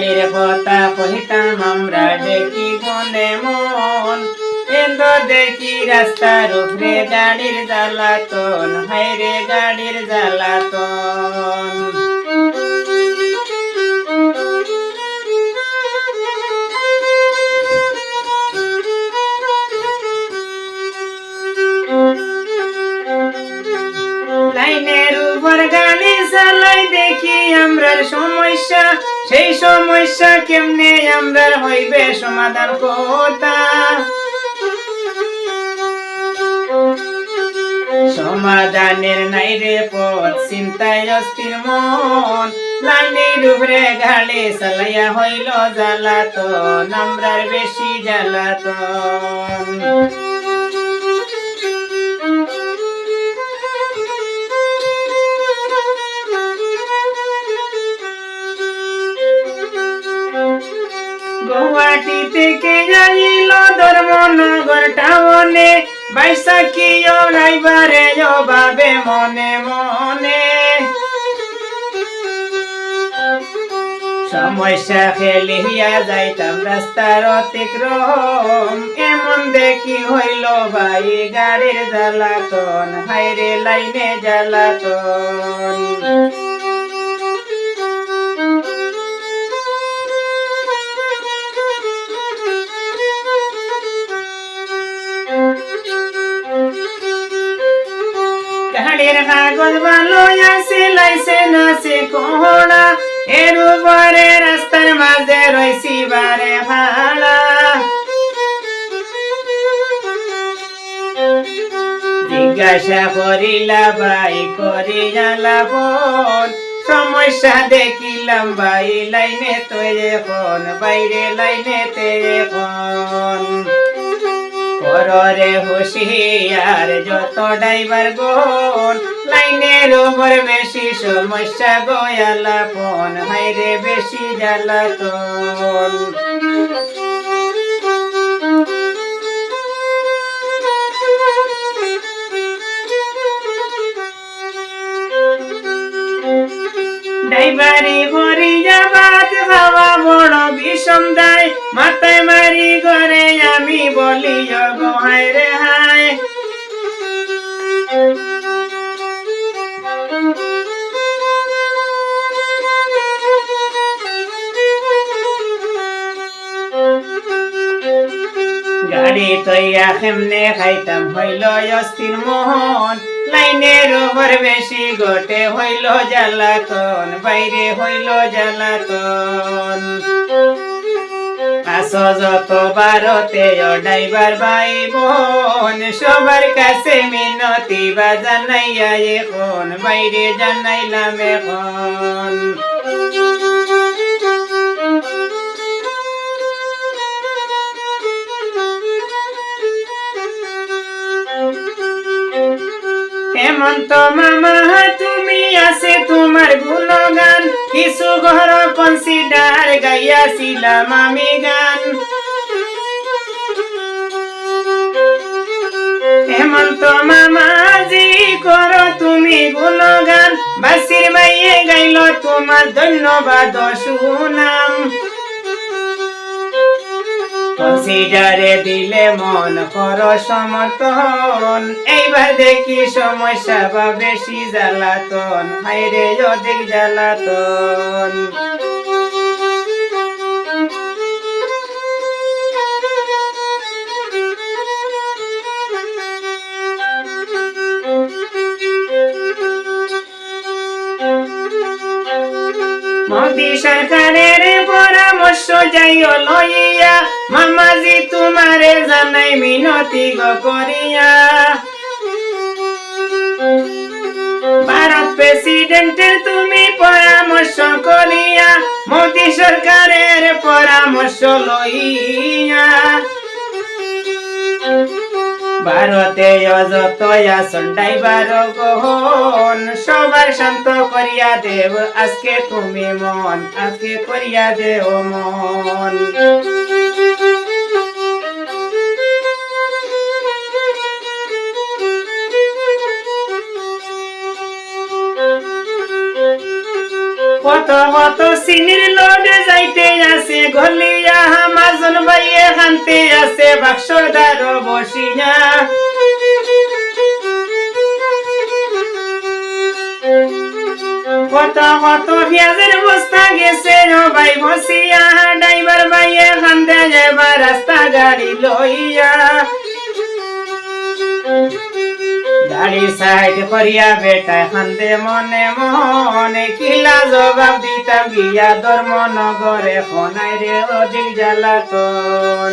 গাড়ির কথা কহিতাম, আমরা দেখি মনে মন। এন্দ দেখি রাস্তার উপরে গাড়ির জ্বালাতন। হাইরে গাড়ির জ্বালাতন। লাইনের উপর গাড়ি চালাই দেখি আমরার সমস্যা, সেই সমস্যা কেমনে আমরার হইবে সমাধান কথা? সমাধানের নাই রে পথ, চিন্তায় অস্থির মন। লাইনের ডুবরে গাড়ি চালাইয়া হইল জ্বালাতন, আমরার বেশি জ্বালাতন। ধর্মনগর টাউনে বাইশাখিও রাইবারে ভাবে মনে মনে। সমস্যা খেলিয়া যাইতাম রাস্তার অতিক্রম। এমন দেখি হইল ভাই গাড়ির জ্বালাতন, হাইরে লাইনে জ্বালাতন। কাগজ আছে লাইসেন্স আছে কোহড়া এর উপরে রাস্তার মাঝে রইছি বারে ভাড়া জিজ্ঞাসা করিলা, ভাই করিয়ালা ফোন সমস্যা দেখিলাম, ভাই, লাইনে তো এখন বাইরে লাইনে তে এখন পররে হুশিয়ার যত ড্রাইভার গোন লাইনের উপর বেশি সমস্যা গয়ালা ফোন হাইরে বেশি জ্বালাতন। ড্রাইভারি ভরি যাবাত খাওয়া বড় বিষম দায়। মাথায় মারি করে আমি বলি গো, হায় রে হায়। গাড়ি তৈয়া কেমনে খাইতাম, হইল অস্থির মোহন। লাইনের উপর বেশি গোটে হইল জ্বালাতন, বাইরে হইল জ্বালাতন। আসো যত বারতে ড্রাইভার ভাই বোন সবার কাছে মিনতি বা জানাইয়া এখন, বাইরে জানাইলাম এখন। হেমন্ত মামা, তুমি আছে তোমার গুণগান। কিছু ঘর কনসিডার গাইয়াছিলাম আমি গান। হেমন্ত মামা, জি করো তুমি গুণগান। বাসির বাইয়ে গাইল তোমার ধন্যবাদ সুনাম। কনসিডারে দিলে মন কর সমর্থন। এইবার দেখি সমস্যা বা বেশি জ্বালাতন। হাইরে অধিক জ্বালাতন। মোদি সরকারের পরামর্শ যাইও লইয়া। মামাজি তোমারে জানাই মিনতি গো করিয়া। ভারত প্রেসিডেন্টের তুমি পরামর্শ করিয়া, মোদি সরকারের পরামর্শ লইয়া। ভারতে অযত আসন ড্রাইভার গহন, সবার শান্ত করিয়া দেব, আজকে তুমি মন, আজকে করিয়া দেও মন। কত কত সিনির লোডে যাইতে আছে, গলিয়া মাজন বাইয়ে খানতে আছে বাক্সদার বসিয়া কত কত পেঁয়াজের বস্তা গেছে ভাই, বসিয়া ড্রাইভার বাইয়ে খান্দে যাবার রাস্তা গাড়ি লইয়া। গাড়ি সাইড করিয়া বেটা হান্দে মনে মনে কিলা জবাব দিতাম গিয়া ধর্ম নগরে খনাই রে অধিক জ্বালাতন।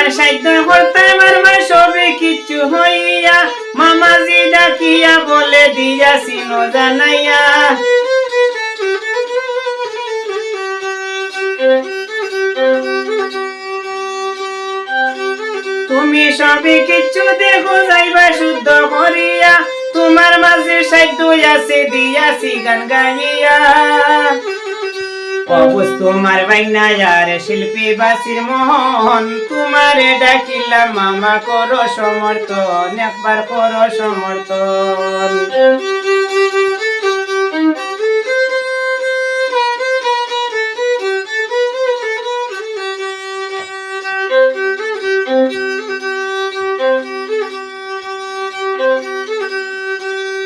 তোমার সাহিত্য করতে পারবা সবে কিছু হইয়া, মামাজি ডাকিয়া বলে দিয়া সিনো জানাইয়া। তুমি সবে কিছু দেখো যাইবা শুদ্ধ করিয়া, তোমার মাঝে সাহিত্য আছে দিয়াছি গান গাইয়া। শিল্পী বাসির মোহন। তোমারে ডাকিলাম মামা করো সমর্থন, একবার করো সমর্থন।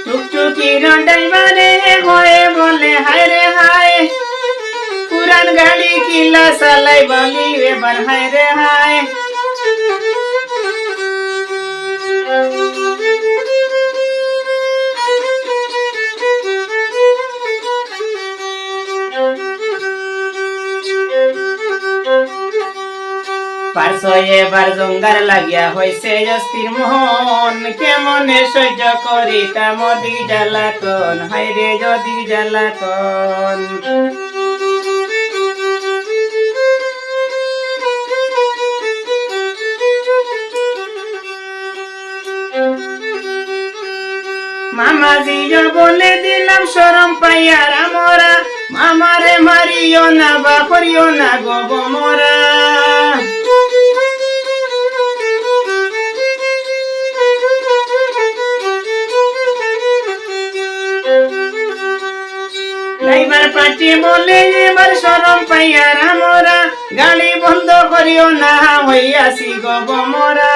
টুকটুকির ড্রাইভারে হয়ে বলে, হায় রে হায়। পুরান গাড়ি কিলা চালাই বলি এবার হায় রে হায়। পার্শ্ব এবার জঙ্গার লাগিয়া হয়েছে অস্থির মোহন। কেমনে সহ্য করি তা মদি জ্বালাতন হাইরে যদি জ্বালাতন। মামাজি বলে দিলাম সরম পাইয়ার আমরা মামারে মারিও না বা করিও না গো মরা। ড্রাইভার পার্টি বলে, এবার সরম পাইয়ার আমরা গাড়ি বন্ধ করিও না, হইয়াছি গো মরা।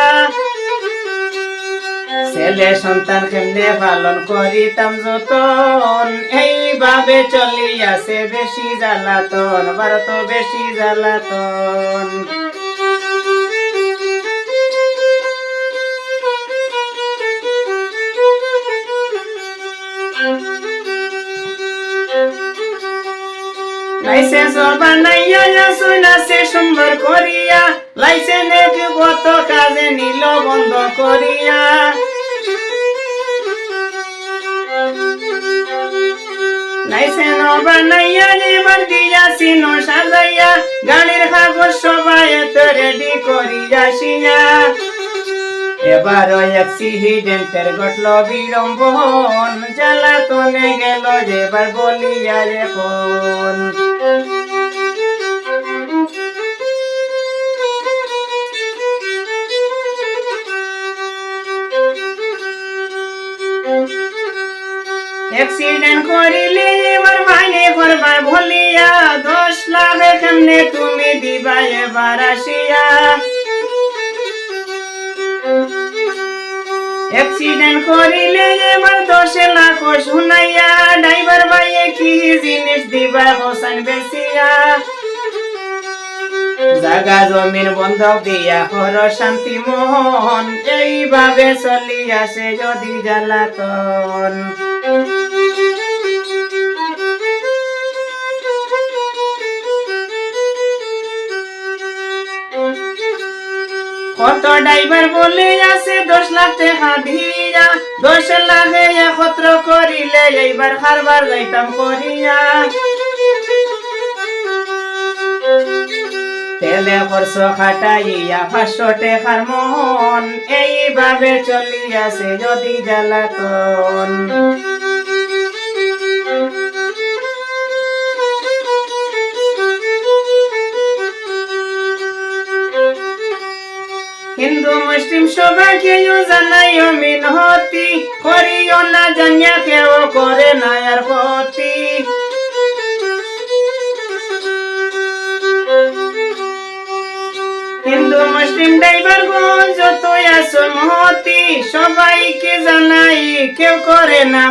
ছেলে সন্তান কেমনে পালন করিতাম যতন? এইভাবে চলিয়াছে বেশি জ্বালাতন, ভারত বেশি জ্বালাতন। সুন্দর করিয়া। লাইসেন্স কত কাজে নিল বন্ধ করিয়া। লাইসেন্স বানাইয়া জীবন দিয়া সিনো সাজাইয়া, গাড়ির কাগজ সবাই তো রেডি করিয়া সিয়া। এবার অ্যাক্সিডেন্টের ঘটল বিড়ম্বন, জ্বালাতনে গেল এবার বলিয়া এখন অ্যাক্সিডেন্ট করিলে এবার ভাইনে করবা ভুলিয়া দশ লাখ কেমনে তুমি দিবা এবার আসিয়া? অ্যাক্সিডেন্ট করিলে, এবার দশ লাখ শুনাইয়া ড্রাইভার ভাইয়ে কি জিনিস দিবা হোসেন বেসিয়া জাগা জমিন বন্ধক দিয়া হর শান্তি মোহন, এইভাবে চলি আসে যদি জ্বালাতন। কত ড্রাইভার বলে আছে, দশ লাখ টাকা দিয়া। দশ লাখে একত্র করিলে এইবার হারবার যাইতাম করিয়া। তেলে খরচ খাটাইয়া পাঁচশো টেকার মন, এইভাবে চলিয়াছে যদি জ্বালাতন। মুসলিম সবাইকে জানাই মিনহতি করিও না, জানিয়া কেউ করে না আর ক্ষতি। হিন্দু মুসলিম ড্রাইভার যত আছো মহতি সবাইকে জানাই কেউ করে না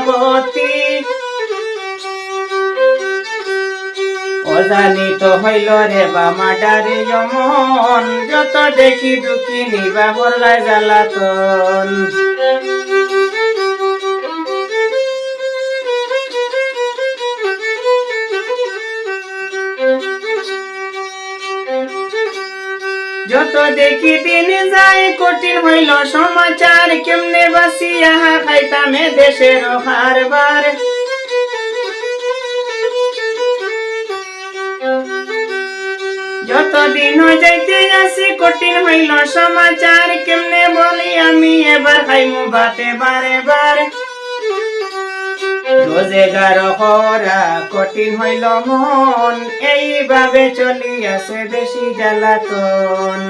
অজানিত হইল রে বা মাডারে যমন। যত দেখি দুঃখী নিবা করলাই জ্বালাতন। যত দেখি দিন যায় কঠিন হইল সমাচার, কেমনে বাসিয়া খাইতামে দেশের হারবার যত দিন যাইতে আসি, কঠিন হইল সমাচার। কেমনে বলি আমি, এবার খাইমু বাতে বারে বার রোজেগার করা কঠিন হইল মন, এইভাবে চলি আছে বেশি জ্বালাতন।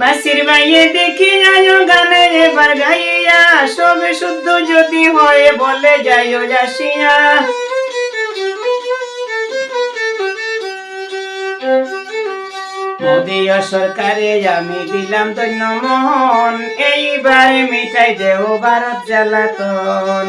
বাসির বাইয়ে দেখি গানে, এবার গাইয়া সবে শুদ্ধ যদি বলে সরকারে আমি দিলাম ধন্য মোহন এইবারে মিঠাই দেও ভারত জ্বালাতন।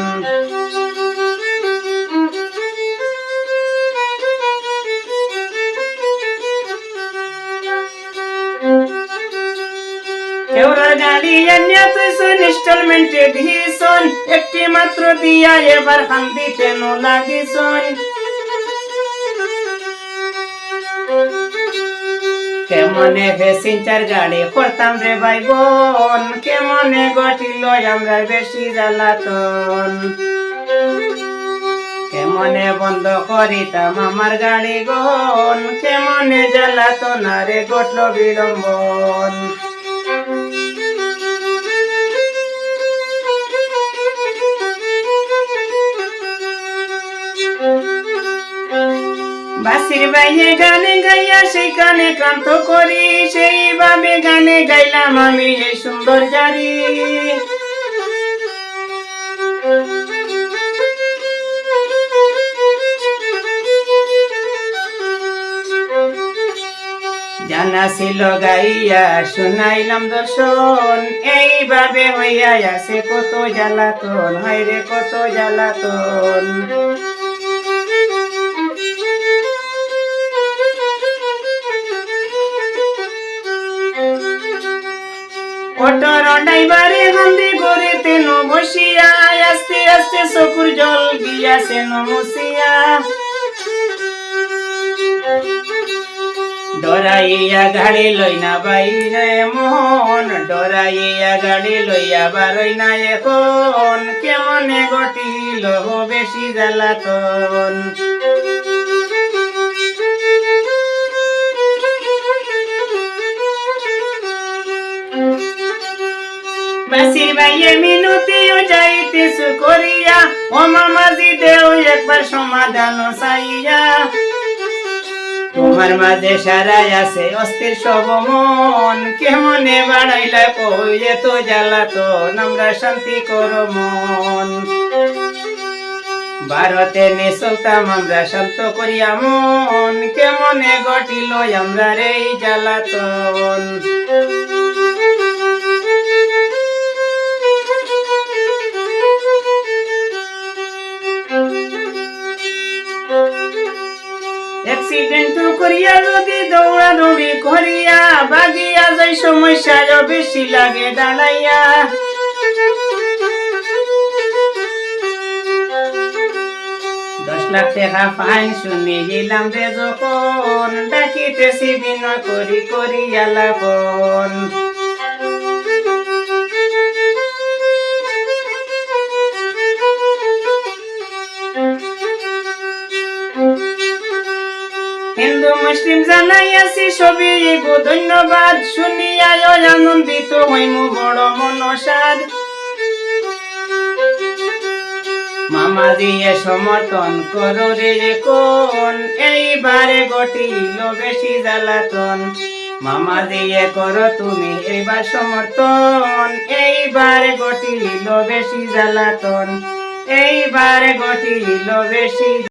কেউরার গাড়ি এনে তুইছন ইনস্টলমেন্টে দিছন একটি মাত্র দিয়া এবার খান দিতে নো লাগিছন কেমনে ভেসিনচার গাড়ি করতাম রে ভাই বোন কেমনে গঠিল আমরা বেশি জ্বালাতন? কেমনে বন্ধ করিতাম আমার গাড়ি গন কেমনে জ্বালাতন আরে গটল বিড়ম্বন? বাসির বাইয়ে গানে গাইয়া সেই কানে ক্রান্ত করি, সেইভাবে গানে গাইলাম আমি এই সুন্দর জারি জানা ছিল গাইয়া, শুনাইলাম দর্শন, এইভাবে হইয়া আছে কত জ্বালাতন, হয় রে কত জ্বালাতন। অটোর ড্রাইভারে হান্দি করে তেন বসিয়া, আস্তে আস্তে চকুর জল গিয়াছে নমসিয়া ডরাইয়া গাড়ি লই না বাইরে মোহন, ডরাইয়া গাড়ি লইয়া বারই না এখন। কেমনে গটিল বেশি জ্বালাতন? যাইতেছু করিয়া, ও মামাজি দেও একবার সমাধান তোমার মাঝে সারাই আছে অস্থির সব মন কেমনে বাড়াইলা তো আমরা শান্তি কর মন। ভারতে নিচলতাম আমরা শান্ত করিয়া মন কেমনে ঘটিল, আমরা রে জ্বালাতন। অ্যাক্সিডেন্ট করিয়া যদি দৌড়া দৌড়ি করিয়া, বাগিয়া যাই সমস্যা বেশি লাগে দাঁড়াইয়া। দশ লাখ টাকা ফাইন শুনি গেলাম রে যখন ডাকিতেছি বিনয় করি করি আলাপন হিন্দু মুসলিম জানাইয়াছি সবই গো ধন্যবাদ। শুনিয়া আনন্দিত হইমু বড় মনসাদ। মামা দিয়ে সমর্থন করো রে কোন, এইবারে গটিল বেশি জ্বালাতন। মামা দিয়ে করো তুমি এইবার সমর্থন, এইবারে গটিল বেশি জ্বালাতন। এইবারে গটিল বেশি